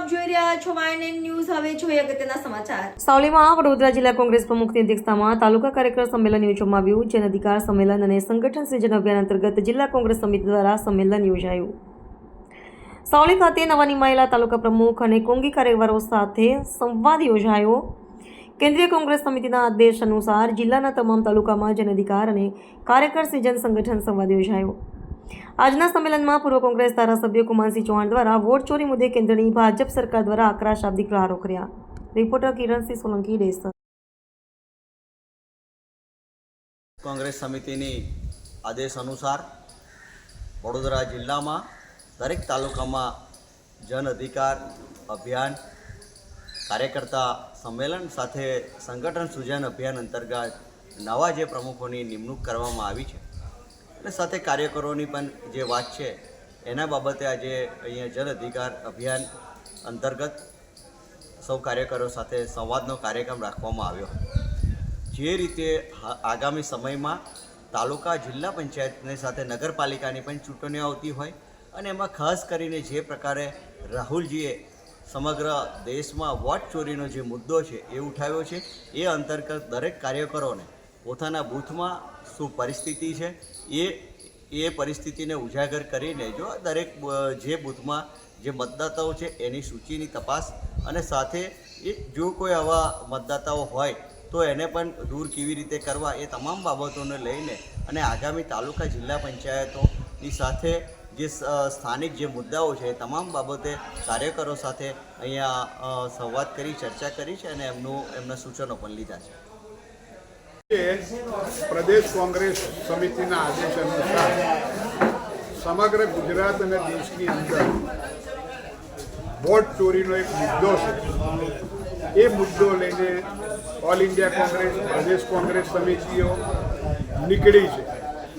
News હવે જોઈએ અગત્યના સમાચાર. સાવલીમાં વડોદરા જિલ્લા કોંગ્રેસ પ્રમુખની અધ્યક્ષતામાં તાલુકા કાર્યકર સંમેલન યોજવામાં આવ્યું, જન અધિકાર સંમેલન અને સંગઠન સૃજન અભિયાન અંતર્ગત જિલ્લા કોંગ્રેસ સમિતિ દ્વારા સંમેલન યોજાયું. સાવલી ખાતે નવા નિમાયેલા તાલુકા પ્રમુખ અને કોંગી કાર્યકરો સાથે સંવાદ યોજાયો. કેન્દ્રીય કોંગ્રેસ સમિતિના આદેશ અનુસાર જિલ્લાના તમામ તાલુકામાં જન અધિકાર અને કાર્યકર સૃજન સંગઠન સંવાદ યોજાયો. આજના સંમેલનમાં પૂર્વ કોંગ્રેસ ધારાસભ્ય કુમારસિંહ ચૌહાણ દ્વારા વોટ ચોરી મુદ્દે કેન્દ્રની ભાજપ સરકાર દ્વારા આકરા શાબ્દિક પ્રહારો કર્યા. રિપોર્ટર કિરણસિંહ સોલંકી ડેસર કોંગ્રેસ સમિતિની આદેશ અનુસાર વડોદરા જિલ્લામાં દરેક તાલુકામાં જન અધિકાર અભિયાન, કાર્યકર્તા સંમેલન સાથે સંગઠન સૃજન અભિયાન અંતર્ગત નવા જે પ્રમુખોની નિમણૂક કરવામાં આવી છે અને સાથે કાર્યકરોની પણ જે વાત છે, એના બાબતે આજે અહીંયા જન અધિકાર અભિયાન અંતર્ગત સૌ કાર્યકરો સાથે સંવાદનો કાર્યક્રમ રાખવામાં આવ્યો. જે રીતે આગામી સમયમાં તાલુકા જિલ્લા પંચાયતની સાથે નગરપાલિકાની પણ ચૂંટણીઓ આવતી હોય અને એમાં ખાસ કરીને જે પ્રકારે રાહુલજીએ સમગ્ર દેશમાં વોટ ચોરીનો જે મુદ્દો છે એ ઉઠાવ્યો છે, એ અંતર્ગત દરેક કાર્યકરોને પોતાના બૂથમાં શું પરિસ્થિતિ છે, એ એ પરિસ્થિતિને ઉજાગર કરીને જો દરેક જે બૂથમાં જે મતદાતાઓ છે એની સૂચિની તપાસ અને સાથે એ જો કોઈ આવા મતદાતાઓ હોય તો એને પણ દૂર કેવી રીતે કરવા એ તમામ બાબતોને લઈને અને આગામી તાલુકા જિલ્લા પંચાયતોની સાથે જે સ્થાનિક જે મુદ્દાઓ છે એ તમામ બાબતે કાર્યકરો સાથે અહીંયા સંવાદ કરી, ચર્ચા કરી છે અને એમનું, એમના સૂચનો પણ લીધા છે. પ્રદેશ કોંગ્રેસ સમિતિના આદેશ અનુસાર સમગ્ર ગુજરાત અને દેશની અંદર વોટ ચોરીનો એક મુદ્દો છે. એ મુદ્દો લઈને ઓલ ઇન્ડિયા કોંગ્રેસ, પ્રદેશ કોંગ્રેસ સમિતિઓ નીકળી છે.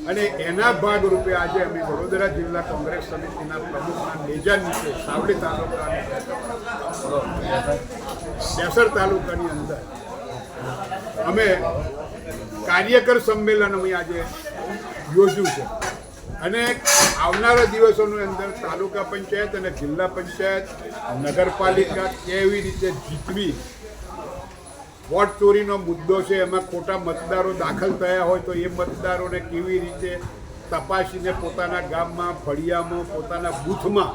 અને એના ભાગરૂપે આજે અમે વડોદરા જિલ્લા કોંગ્રેસ સમિતિના પ્રમુખના નેજા નીચે સાવડી તાલુકા કેસર તાલુકાની અંદર અમે કાર્યકર સંમેલન આજે યોજ્યું છે. અને આવનારા દિવસોની અંદર તાલુકા પંચાયત અને જિલ્લા પંચાયત, નગરપાલિકા કેવી રીતે જીતવી, વોટ ચોરીનો મુદ્દો છે, એમાં ખોટા મતદારો દાખલ થયા હોય તો એ મતદારોને કેવી રીતે તપાસીને પોતાના ગામમાં, ફળિયામાં, પોતાના બૂથમાં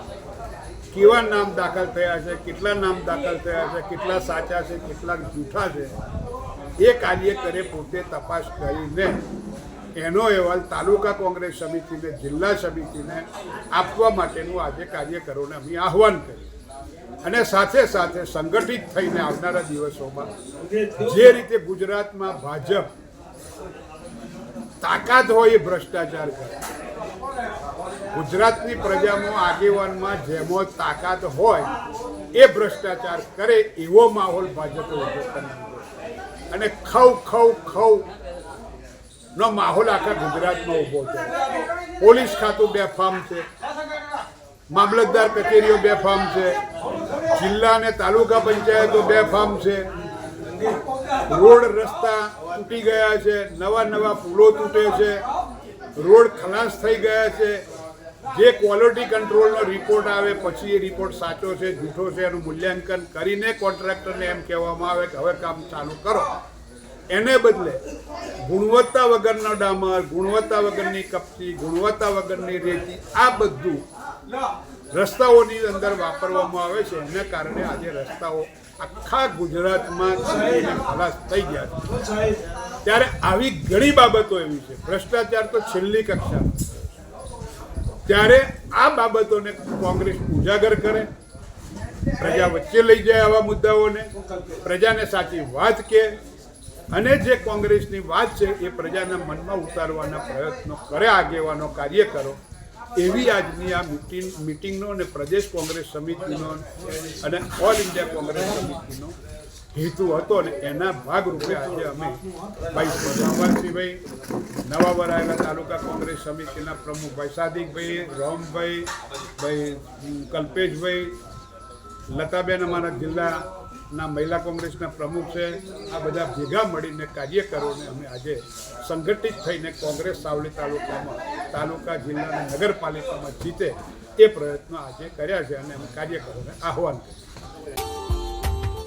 કેવા નામ દાખલ થયા છે, કેટલા નામ દાખલ થયા છે, કેટલા સાચા છે, કેટલા જૂઠા છે એ કાર્યકરે પોતે તપાસ કરીને એનો અહેવાલ તાલુકા કોંગ્રેસ સમિતિને, જિલ્લા સમિતિને આપવા માટેનું આજે કાર્યકરોને અમે આહવાન કર્યું. અને સાથે સાથે સંગઠિત થઈને આવનારા દિવસોમાં જે રીતે ગુજરાતમાં ભાજપ તાકાત હોય એ ભ્રષ્ટાચાર કરે. ગુજરાતની પ્રજામાં આગેવાનમાં જેમો તાકાત હોય એ ભ્રષ્ટાચાર કરે એવો માહોલ ભાજપે ઊભો કરી અને ખવ ખવ ખવ નો માહોલ આખા ગુજરાતમાં ઊભો છે. પોલીસ ખાતું બેફામ છે. મામલતદાર કચેરીઓ બેફામ છે. જિલ્લા અને તાલુકા પંચાયતો બેફામ છે. રોડ રસ્તા તૂટી ગયા છે. નવા નવા પુલો તૂટે છે. રોડ ખલાસ થઈ ગયા છે. જે ક્વોલિટી કંટ્રોલનો રિપોર્ટ આવે, પછી એ રિપોર્ટ સાચો છે, જૂઠો છે, એનું મૂલ્યાંકન કરીને કોન્ટ્રાક્ટરને એમ કહેવામાં આવે કે હવે કામ ચાલુ કરો. એને બદલે ગુણવત્તા વગરનો ડામર, ગુણવત્તા વગરની કપચી, ગુણવત્તા વગરની રેતી, આ બધું રસ્તાઓની અંદર વાપરવામાં આવે છે. એને કારણે આજે રસ્તાઓ આખા ગુજરાતમાં ખલાસ થઈ ગયા છે. ત્યારે આવી ઘણી બાબતો એવી છે. ભ્રષ્ટાચાર તો છેલ્લી કક્ષામાં. ત્યારે આ બાબતોને કોંગ્રેસ ઉજાગર કરે, પ્રજા વચ્ચે લઈ જાય આવા મુદ્દાઓને, પ્રજાને સાચી વાત કે અને જે કોંગ્રેસની વાત છે એ પ્રજાના મનમાં ઉતારવાના પ્રયત્નો કરે, આગેવાનો કાર્યકરો એવી આજની આ મિટિંગ, મિટિંગનો અને પ્રદેશ કોંગ્રેસ સમિતિનો અને ઓલ ઇન્ડિયા કોંગ્રેસ સમિતિનો હેતુ હતો ને એના ભાગરૂપે આજે અમે ભાઈ ભગવાનસિંહભાઈ નવા વરાયેલા તાલુકા કોંગ્રેસ સમિતિના પ્રમુખ ભાઈ સાદિકભાઈ રોમભાઈ ભાઈ કલ્પેશભાઈ, લતાબેન અમારા જિલ્લાના મહિલા કોંગ્રેસના પ્રમુખ છે. આ બધા ભેગા મળીને કાર્યકરોને અમે આજે સંગઠિત થઈને કોંગ્રેસ સાવલી તાલુકામાં, તાલુકા જિલ્લા અને નગરપાલિકામાં જીતે એ પ્રયત્નો આજે કર્યા છે અને અમે કાર્યકરોને આહવાન કર્યું.